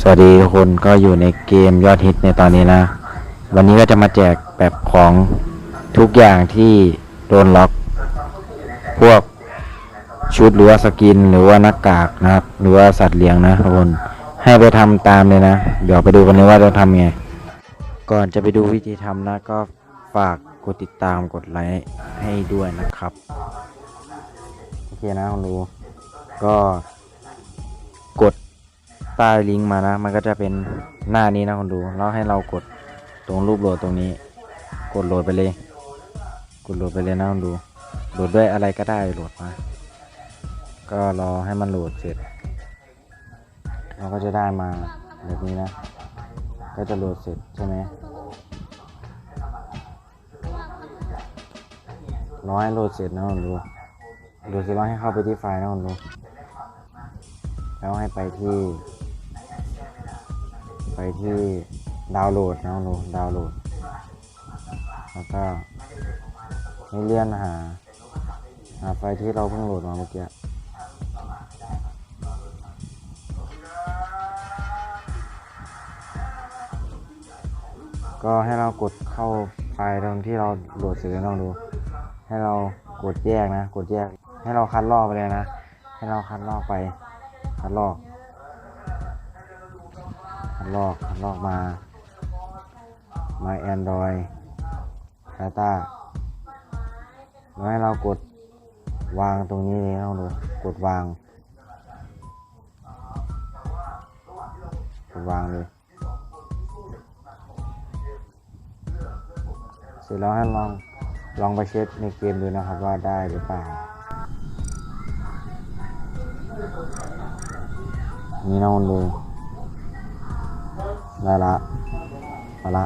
สวัสดีทุกคนก็อยู่ในเกมยอดฮิตในตอนนี้นะ วันนี้ก็จะมาแจกแบบของทุกอย่างที่โดนล็อก พวกชุดหรือว่าสกินหรือว่าหน้ากากนะครับ หรือว่าสัตว์เลี้ยงนะทุกคนให้ไปทำตามเลยนะ เดี๋ยวไปดูกันเลยว่าจะทำไง ก่อนจะไปดูวิธีทำนะ ก็ฝากกดติดตามกดไลค์ให้ด้วยนะครับโอเคนะคุณดูก็กด ใต้ลิงก์มานะ มันก็จะเป็นหน้านี้นะคุณดู แล้วให้เรากดตรงรูปโหลดตรงนี้ กดโหลดไปเลย กดโหลดไปเลยนะคุณดู โหลดด้วยอะไรก็ได้โหลดมา ก็รอให้มันโหลดเสร็จ เราก็จะได้มาแบบนี้นะ ก็จะโหลดเสร็จใช่ไหมรอให้โหลดเสร็จนะคุณดูโหลดเสร็จแล้วให้เข้าไปที่ไฟล์นะคุณดูแล้วให้ไปที่ ไปที่ดาวน์โหลดนะคุณดูดาวน์โหลด แล้วก็ให้เลื่อนหา หาไฟล์ที่เราเพิ่งโหลดมาเมื่อกี้ก็ให้เรากดเข้าไฟล์ตรงที่เราโหลดเสร็จแล้วลองดู ให้เรากดแยกนะ กดแยก ให้เราคัดลอกไปเลยนะ ให้เราคัดลอกไป คัดลอก คัดลอกคัดลอกมา My Android Data แล้วให้เรากดวางตรงนี้เลยลองดูกดวาง กดวางเลย เสร็จแล้วให้ลองลองไปเช็คในเกมดูนะครับว่าได้หรือเปล่า นี่นะคุณดู ได้ละมาละ